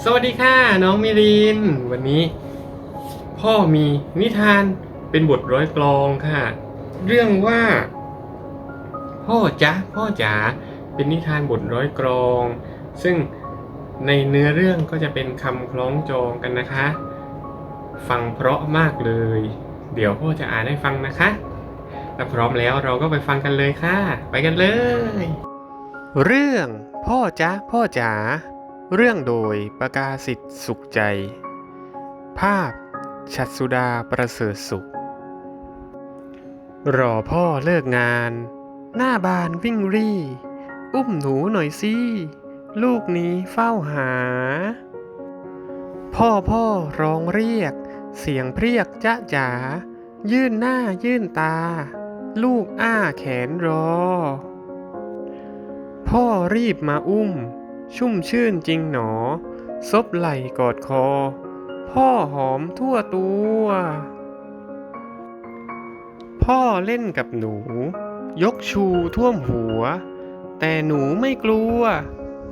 สวัสดีค่ะน้องมิริน วันนี้ พ่อมีนิทานเป็นบทร้อยกลองค่ะ เรื่องว่า พ่อจ๊ะพ่อจ๋าเป็นนิทานบทร้อยกลอง ซึ่งในเนื้อเรื่องก็จะเป็นคำคล้องจองกันนะคะ ฟังเพราะมากเลย เดี๋ยวพ่อจะอ่านให้ฟังนะคะถ้าพร้อมแล้วเราก็ไปฟังกันเลยค่ะ ไปกันเลย เรื่องพ่อจ๊ะพ่อจ๋า เรื่องโดยประกาศิทธิ์สุขใจ ภาพ ชัดสุดาประเสริฐสุข รอพ่อเลิกงาน หน้าบานวิ่งรี่ อุ้มหนูหน่อยสิลูกนี้เฝ้าหา พ่อพ่อร้องเรียก เสียงเพรียกจะจ๋ายื่นหน้ายื่นตา ลูกอ้าแขนรอ พ่อรีบมาอุ้ม ชุ่มชื่นจริงหนอ ซบไหล่กอดคอ พ่อหอมทั่วตัว พ่อเล่นกับหนู ยกชูท่วมหัว แต่หนูไม่กลัว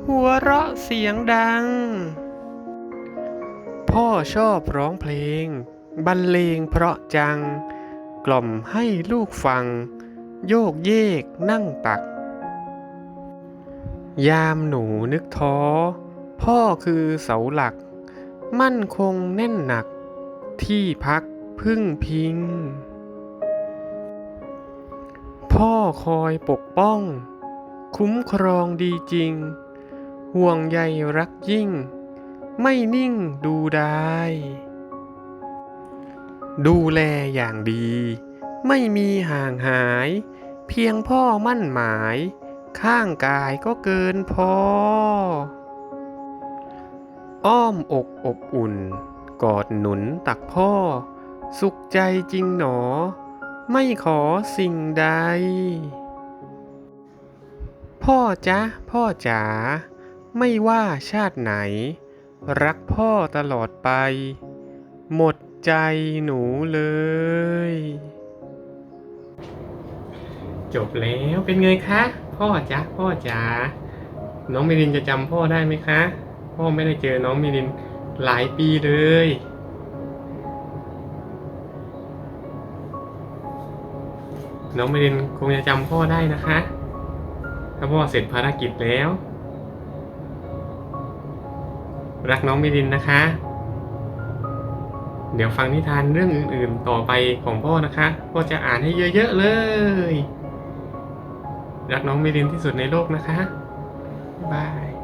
หัวเราะเสียงดัง พ่อชอบร้องเพลง บรรเลงเพราะจัง กล่อมให้ลูกฟัง โยกเยกนั่งตัก ยามหนูนึกท้อ พ่อคือเสาหลัก มั่นคงแน่นหนัก ที่พักพึ่งพิง พ่อคอยปกป้อง คุ้มครองดีจริง ห่วงใยรักยิ่ง ไม่นิ่งดูได้ ดูแลอย่างดี ไม่มีห่างหาย เพียงพ่อมั่นหมาย ข้างกายก็เกินพอ อ้อมอกอบอุ่น กอดหนุนตักพ่อ สุขใจจริงหนอ ไม่ขอสิ่งใด พ่อจ๊ะ พ่อจ๋าไม่ว่าชาติไหน รักพ่อตลอดไป หมดใจหนูเลย จบแล้วเป็นไงคะ พ่อจ๊ะพ่อจ๋าน้องมิลินจะจำพ่อได้ไหมคะ พ่อไม่ได้เจอน้องมิลินหลายปีเลยน้องมิลินคงจะจำพ่อได้นะคะ ถ้าพ่อเสร็จภารกิจแล้ว รักน้องมิลินนะคะ เดี๋ยวฟังนิทานเรื่องอื่นๆต่อไปของพ่อนะคะ พ่อจะอ่านให้เยอะๆเลย รักน้องมิลินที่สุดในโลกนะคะบ๊ายบาย